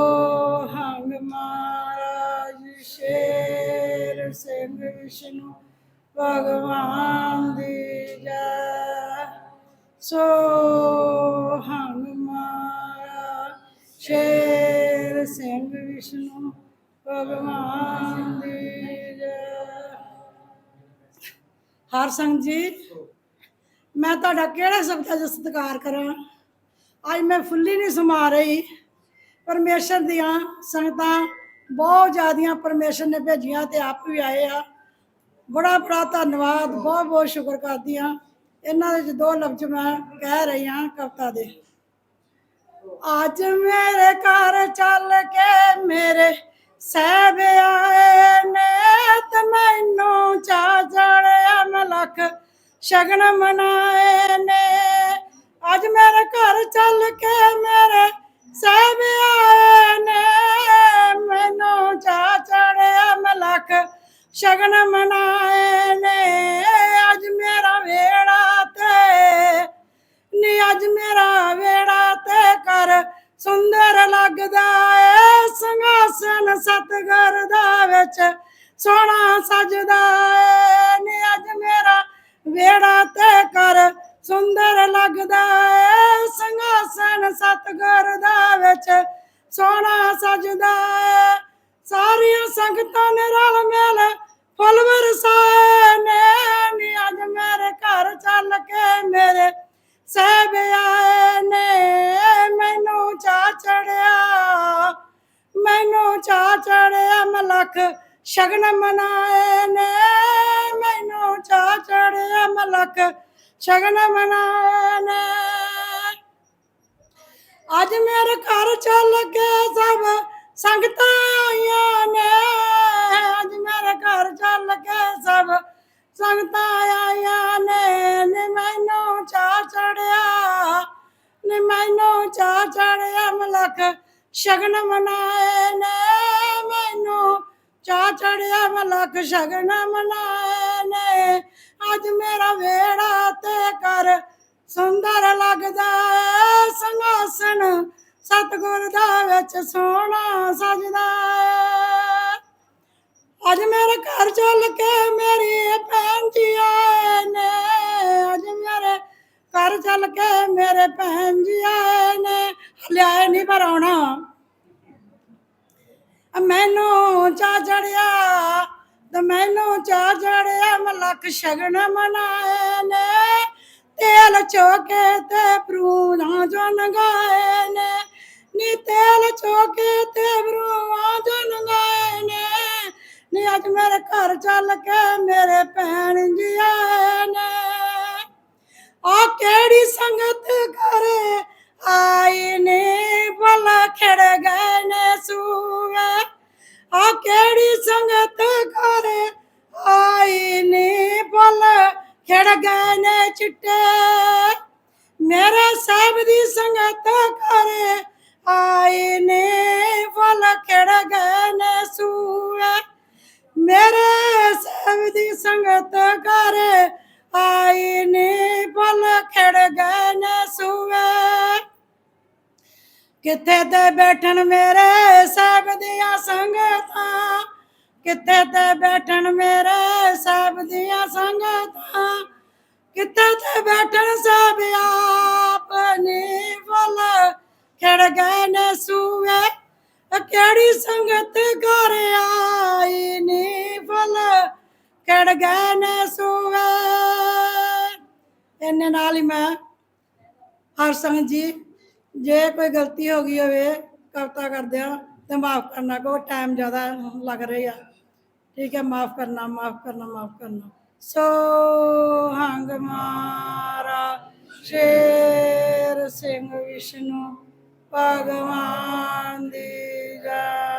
ਹੰਗ ਮਹਾਰਾਜ ਸ਼ੇਰ ਸਿੰਘ ਵਿਸ਼ਨੂੰ ਭਗਵਾਨ ਦੀ ਜੈ। ਸੋ ਹੰਗ ਮਹਾਰਾਜ ਸ਼ੇਰ ਸਿੰਘ ਵਿਸ਼ਨੂੰ ਭਗਵਾਨ ਦੀ ਜੈ। ਹਰ ਸੰਗ ਜੀ, ਮੈਂ ਤੁਹਾਡਾ ਕਿਹੜੇ ਸ਼ਬਦਾਂ 'ਚ ਸਤਿਕਾਰ ਕਰਾਂ? ਅੱਜ ਮੈਂ ਫੁੱਲੀ ਨਹੀਂ ਸਮਾ ਰਹੀ। ਪਰਮੇਸ਼ਰ ਦੀਆਂ ਸੰਗਤਾਂ ਬਹੁਤ ਜ਼ਿਆਦੀਆਂ ਪਰਮੇਸ਼ਰ ਨੇ ਭੇਜੀਆਂ ਤੇ ਆਪ ਵੀ ਆਏ ਆ। ਬੜਾ ਬੜਾ ਧੰਨਵਾਦ, ਬਹੁਤ ਬਹੁਤ ਸ਼ੁਕਰ ਕਰਦੀ ਹਾਂ। ਇਹਨਾਂ ਦੇ ਦੋ ਲਫ਼ਜ਼ ਮੈਂ ਕਹਿ ਰਹੀ ਹਾਂ ਕਵਿਤਾ ਦੇ। ਅੱਜ ਮੇਰੇ ਘਰ ਚੱਲ ਕੇ ਮੇਰੇ ਸਹਿਬ ਆਏ ਨੇ ਤੇ ਮੈਨੂੰ ਚਾ ਚੜਿਆ ਮਲਖ ਸ਼ਗਨ ਮਨਾਏ ਨੇ। ਅੱਜ ਮੇਰੇ ਘਰ ਚੱਲ ਕੇ ਮੇਰੇ ਸਹਿਬ ਵਿੱਚ ਸੋਹਣਾ ਸਜਦਾ ਏ। ਨੀ ਅੱਜ ਮੇਰਾ ਵੇੜਾ ਤੇ ਕਰ ਸੁੰਦਰ ਲੱਗਦਾ ਏ। ਸੰਗਾਸਨ ਸਤਗੁਰ ਦਾ ਵਿੱਚ ਸੋਹਣਾ ਸਜਦਾ ਏ। ਸਾਰੀਆਂ ਸੰਗਤਾਂ ਨੇ ਰਲ ਮਿਲ ਫੁੱਲ ਵਰਸਾਏ ਨੇ। ਨੀ ਅੱਜ ਮੇਰੇ ਘਰ ਚੱਲ ਕੇ ਮੇਰੇ ਸਹਿਬ ਆਏ ਨੇ। ਚੜਿਆ ਸ਼ਗਨ ਮਨਾਏ ਨੇ। ਮੈਨੂੰ ਚਾ ਚੜਿਆ ਮਲਖ ਸ਼ਗਨ ਮਨਾਏ ਨੇ। ਅੱਜ ਮੇਰੇ ਘਰ ਚੱਲ ਕੇ ਸਭ ਸੰਗਤਾਂ ਆਈਆਂ ਨੇ। ਅੱਜ ਮੇਰੇ ਘਰ ਚੱਲ ਕੇ ਸਭ ਸੰਗਤਾਂ ਆਈਆਂ ਨੇ। ਨੀ ਮੈਨੂੰ ਚਾ ਚੜਿਆ, ਨੀ ਮੈਨੂੰ ਚਾ ਚੜਿਆ ਮਲਖ ਸ਼ਗਨ ਮਨਾਏ ਨੇ। ਚਾ ਚੜਿਆ ਮਲਖ ਸ਼ਗਨ ਮਨਾਏ ਨੇ। ਅੱਜ ਮੇਰਾ ਵੇੜਾ ਤੇ ਕਰ ਸੁੰਦਰ ਲੱਗਦਾ ਏ ਸੰਗਾਸਨ ਸਤਗੁਰ ਦਾ ਵਿੱਚ ਸੋਹਣਾ ਸਜਦਾ ਏ ਅੱਜ ਮੇਰੇ ਘਰ ਚੱਲ ਕੇ ਮੇਰੀ ਭੈਣ ਜੀ ਆਏ ਨੇ। ਅੱਜ ਮੇਰੇ ਘਰ ਚੱਲ ਕੇ ਮੇਰੇ ਭੈਣ ਜੀ ਆਏ ਨੇ। ਲਿਆਏ ਨਹੀਂ ਪਰ ਆਉਣਾ। ਮੈਨੂੰ ਚਾ ਚੜਿਆ, ਤੇ ਮੈਨੂੰ ਚਾ ਚੜਿਆ ਮਲਕ ਸ਼ਗਨ ਮਨਾਏ ਨੇ, ਤੇਲ ਚੋਕੇ ਤੇ ਪ੍ਰੂਣਾ ਜਨ ਗਾਏ ਨੇ, ਨੀ ਤੇਲ ਚੋਕੇ ਤੇ ਪ੍ਰੂਣਾ ਜਨ ਗਾਏ ਨੇ, ਨੀ ਅੱਜ ਮੇਰੇ ਘਰ ਚੱਲ ਕੇ ਮੇਰੇ ਭੈਣ ਜੀ ਆਏ ਨੇ ਖੜ ਗਏ ਨੇ ਚਿੱਟੇ, ਮੇਰੇ ਸਾਹਿਬ ਦੀ ਸੰਗਤ ਘਰੇ ਆਈ ਨੇ। ਭਲਾ ਖੜ ਗਏ ਨੇ ਸੂਵੇ ਮੇਰੇ ਸਾਹਿਬ ਦੀ ਸੰਗਤ ਘਰੇ ਆਈ ਨੇ। ਭਲ ਖੜ ਗਏ ਨੇ ਸੂਵੇ ਕਿੱਥੇ ਤੇ ਬੈਠਣ ਮੇਰੇ ਸਾਹਿਬ ਦੀਆਂ ਸੰਗਤਾਂ? ਕਿੱਥੇ ਤੇ ਬੈਠਣ ਮੇਰੇ ਸਾਹਿਬ ਦੀਆਂ ਸੰਗਤਾਂ? ਕਿਤੇ ਤੇ ਬੈਠਣ ਸਭ ਆਪ ਨੇ ਖੜ ਗਏ ਨੇ ਸੂਵੇ ਕਿਹੜੀ ਸੰਗਤ ਘਰ ਆਈ ਨੀ ਫਲ ਕੜ ਗਏ ਨੇ ਸੂਵੇ ਇਹਨੇ ਨਾਲ ਹੀ ਮੈਂ ਹਰ ਸੰਗ ਜੀ, ਜੇ ਕੋਈ ਗਲਤੀ ਹੋ ਗਈ ਹੋਵੇ, ਕਵਤਾ ਕਰਦਿਆਂ ਤੇ ਮਾਫ ਕਰਨਾ ਕੋ ਟਾਈਮ ਜ਼ਿਆਦਾ ਲੱਗ ਰਿਹਾ ਠੀਕ ਹੈ, ਮਾਫ ਕਰਨਾ ਮਾਫ ਕਰਨਾ ਮਾਫ ਕਰਨਾ। ਸੋ ਹੰਗ ਮਾਰਾ ਸ਼ੇਰ ਸਿੰਘ ਵਿਸ਼ਨੂੰ ਭਗਵਾਨ ਦੀ ਜੈ।